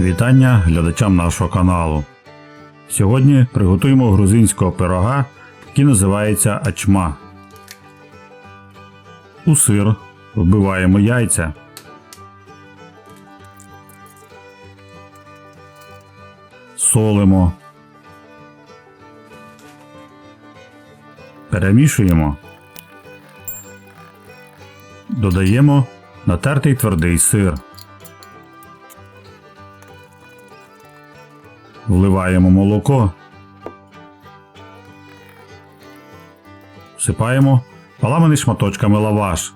Вітання глядачам нашого каналу. Сьогодні приготуємо грузинського пирога, який називається ачма. У сир вбиваємо яйця. Солимо. Перемішуємо. Додаємо натертий твердий сир. Вливаємо молоко. Всипаємо поламаний шматочками лаваш.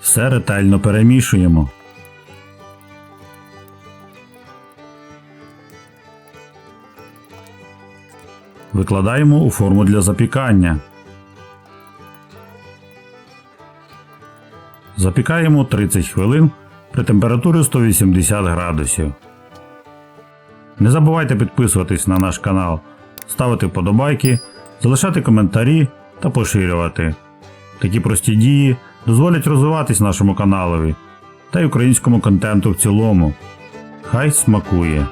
Все ретельно перемішуємо. Викладаємо у форму для запікання. Запікаємо 30 хвилин при температурі 180 градусів. Не забувайте підписуватись на наш канал, ставити вподобайки, залишати коментарі та поширювати. Такі прості дії дозволять розвиватись нашому каналові та й українському контенту в цілому. Хай смакує!